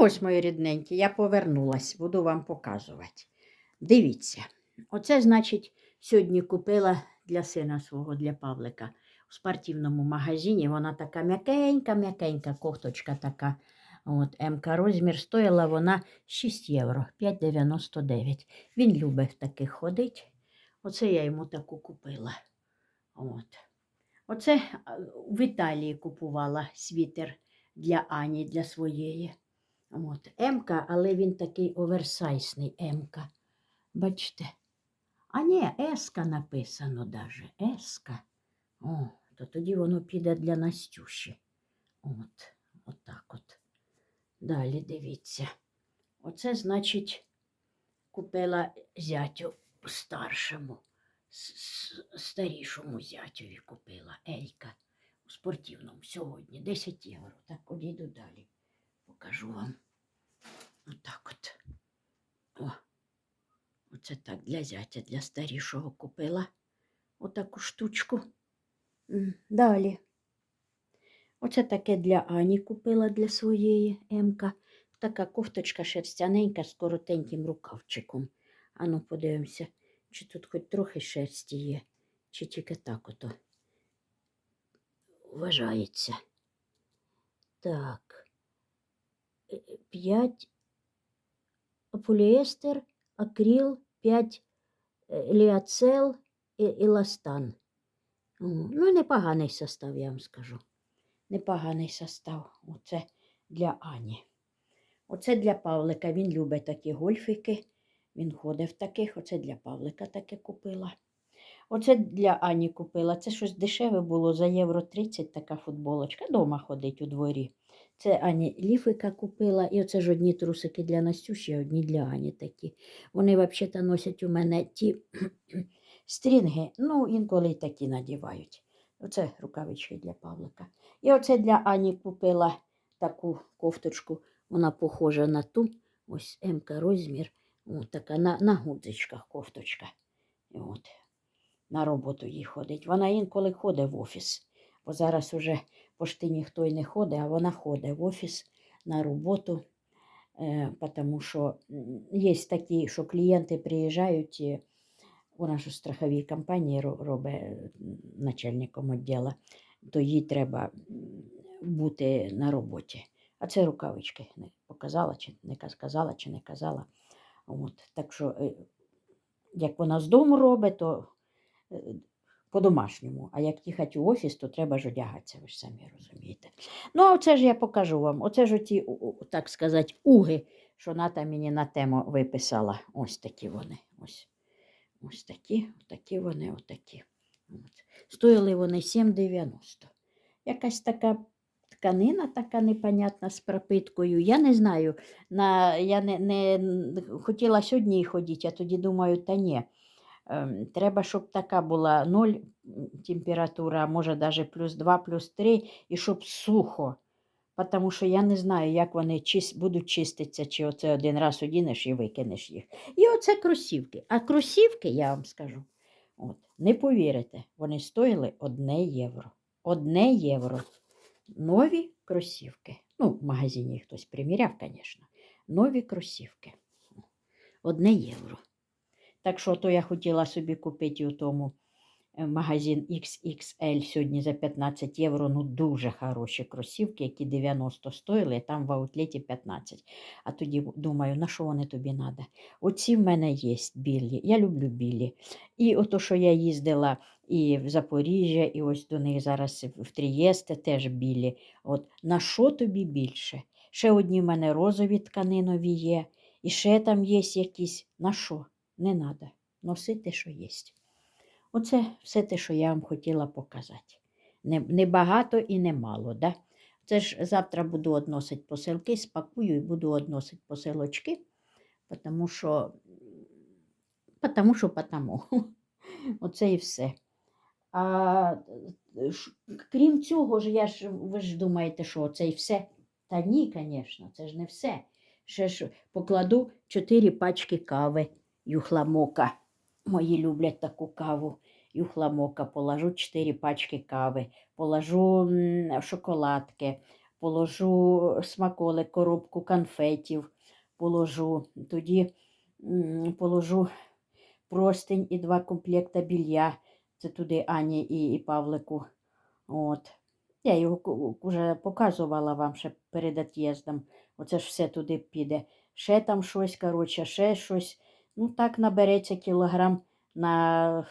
Ось, мої рідненькі, я повернулась, буду вам показувати. Дивіться, оце, значить, сьогодні купила для сина свого, для Павлика у спортивному магазині. Вона така м'якенька, м'якенька, кофточка така. От, МК розмір стоїла вона 6 євро, 5,99. Він любить в таких ходити. Оце я йому таку купила. От. Оце в Італії купувала світер для Ані, для своєї. От. Емка, але він такий оверсайсний Емка. Бачите? А ні, Еска написано даже. Еска. О, то тоді воно піде для Настюші. От, отак от. Далі дивіться. Оце, значить, купила зятю старшому, старішому зятю купила Елька у спортивному сьогодні 10 євро. Так, одійду далі. Покажу вам. Отак от. О, оце так для зятя, для старішого купила отаку штучку. Далі. Оце таке для Ані купила для своєї Емка. Така кофточка шерстяненька з коротеньким рукавчиком. Ану, подивимося, чи тут хоч трохи шерсті є, чи тільки так ото вважається. Так. 5 поліестер, акрил, 5 ліацел і еластан. Ну, непоганий состав, я вам скажу. Непоганий состав. Оце для Ані. Оце для Павлика. Він любить такі гольфики. Він ходить в таких. Оце для Павлика таке купила. Оце для Ані купила. Це щось дешеве було за євро 30 така футболочка. Дома ходить у дворі. Це Ані ліфика купила. І оце ж одні трусики для Настюші, а одні для Ані такі. Вони взагалі носять у мене ті стрінги. Ну, інколи такі надівають. Оце рукавички для Павлика. І оце для Ані купила таку кофточку. Вона похожа на ту. Ось МК розмір. О, така на, на гудзичках кофточка. От. На роботу їй ходить. Вона інколи ходить в офіс. Бо зараз уже пошти ніхто й не ходить, а вона ходить в офіс на роботу. Е, тому що є такі, що клієнти приїжджають. І, вона у страховій компанії робить е, начальником відділу, то їй треба бути на роботі. А це рукавички не показала, чи не сказала, чи не казала. От. Так що, е, як вона з дому робить, то по-домашньому. А як їхати у офіс, то треба ж одягатися, ви ж самі розумієте. Ну, а оце ж я покажу вам. Оце ж оті, так сказати, уги, що Ната мені на тему виписала. Ось такі вони. Ось. Ось такі, такі вони, отакі. Стоїли вони 7,90. Якась така тканина, така непонятна з пропиткою. Я не знаю. На, я не, не хотіла сьогодні ходити, а тоді думаю, та ні. Треба, щоб така була 0 температура, може навіть плюс 2, плюс 3, і щоб сухо. Тому що я не знаю, як вони будуть чиститися, чи оце один раз одінеш і викинеш їх. І оце кросівки. А кросівки, я вам скажу, от, не повірите, вони стоїли одне євро. Одне євро. Нові кросівки. Ну, в магазині хтось приміряв, звісно. Нові кросівки. Одне євро. Так що то я хотіла собі купити у тому е, магазин XXL сьогодні за 15 євро. Ну, дуже хороші кросівки, які 90 стоїли, а там в аутлеті 15. А тоді думаю, на що вони тобі треба? Оці в мене є білі. Я люблю білі. І ото, що я їздила і в Запоріжжя, і ось до них зараз в Трієсте теж білі. От на що тобі більше? Ще одні в мене розові тканинові є, і ще там є якісь. На що? Не треба. Носити, що є. Оце все те, що я вам хотіла показати. Не, не багато і не мало. Да? Це ж завтра буду односити посилки, спакую і буду односити посилочки, тому що, потому що потому. Оце і все. А крім цього ж, я ж, ви ж думаєте, що це і все? Та ні, звісно, це ж не все. Ще ж покладу 4 пачки кави юхламока. Мої люблять таку каву. Юхламока, положу 4 пачки кави, положу шоколадки, положу смаколик, коробку конфетів, положу, тоді положу простень і два комплекта білья. Це туди Ані і, і Павлику. От. Я його вже показувала вам ще перед от'їздом. Оце ж все туди піде. Ще там щось, коротше, ще щось. Ну, так набереться кілограм на.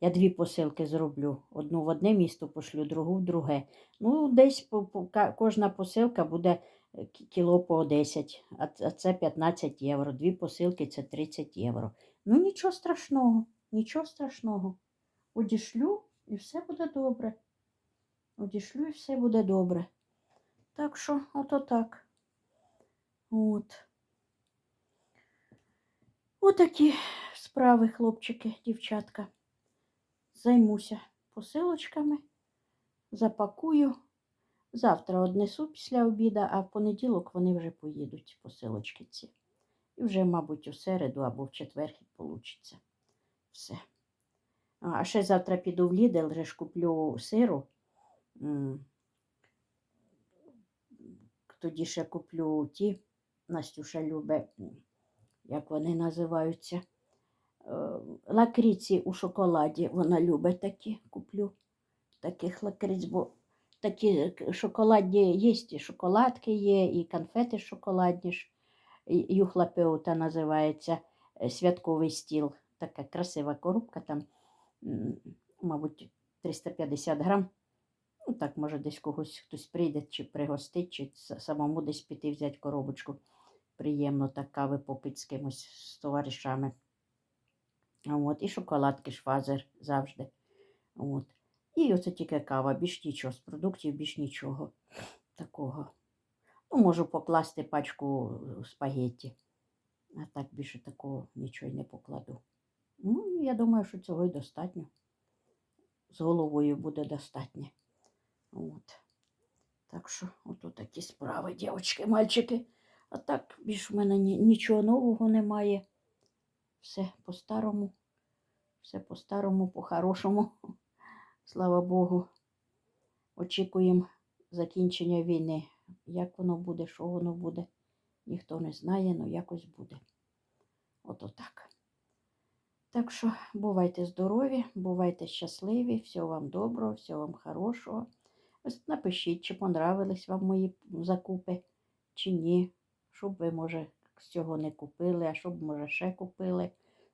Я дві посилки зроблю. Одну в одне місто пошлю, другу в друге. Ну, десь по, по, кожна посилка буде е, кіло по 10, а а це 15 євро. Дві посилки це 30 євро. Ну, нічого страшного, нічого страшного. Одішлю і все буде добре. Одішлю і все буде добре. Так що, ото так. От. Отакі справи, хлопчики, дівчатка. Займуся посилочками, запакую. Завтра однесу після обіда, а в понеділок вони вже поїдуть посилочки ці. І вже, мабуть, у середу або в четвер вийде. Все. А ще завтра піду в Лідл, вже ж куплю сиру. Тоді ще куплю ті, Настюша любить, як вони називаються. Е, Лакриці у шоколаді. Вона любить такі, куплю таких лакриць, бо такі шоколадні є, і шоколадки є, і конфети шоколадні ж. І- Юхлапеута називається е, святковий стіл. Така красива коробка там, мабуть, 350 грам. Ну, так, може, десь когось хтось прийде, чи пригостить, чи самому десь піти взяти коробочку. Приємно так кави попити з кимось з товаришами. От, і шоколадки швазер завжди. От. І оце тільки кава, більш нічого, з продуктів більш нічого такого. Ну, можу покласти пачку е, спагетті. А так більше такого нічого не покладу. Ну, я думаю, що цього й достатньо. З головою буде достатньо. От. Так що, ото такі справи, дівчатки, мальчики. А так, більш в мене нічого нового немає. Все по-старому. Все по-старому, по-хорошому. Слава Богу. Очікуємо закінчення війни. Як воно буде, що воно буде, ніхто не знає, але якось буде. Ото так. Так що бувайте здорові, бувайте щасливі, всього вам доброго, всього вам хорошого. Ось Напишіть, чи понравились вам мої закупи, чи ні. Щоб ви, може, з цього не купили, а щоб, може, ще купили.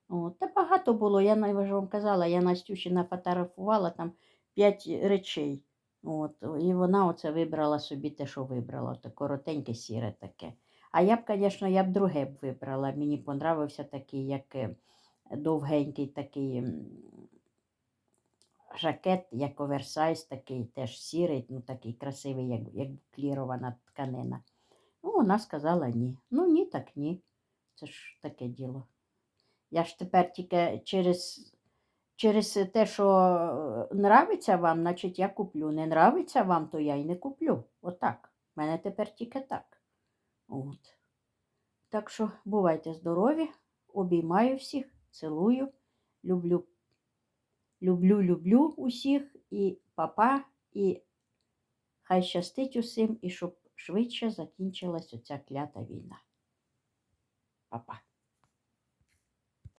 От. Та багато було, я ж вам казала, я Настюші нафотографувала там 5 речей. От, і вона оце вибрала собі те, що вибрала, те коротеньке сіре таке. А я б, звісно, я б друге б вибрала. Мені понравився такий, як е, довгенький такий жакет, як оверсайз, такий теж сірий, ну такий красивий, як, як клірована тканина. Ну, вона сказала ні. Ну, ні, так ні. Це ж таке діло. Я ж тепер тільки через, через те, що е, нравиться вам, значить я куплю. Не нравиться вам, то я й не куплю. Отак. У мене тепер тільки так. От. Так що бувайте здорові, обіймаю всіх, цілую, люблю, люблю, люблю усіх і папа, і хай щастить усім, і щоб швидше закінчилась оця клята війна. Па-па.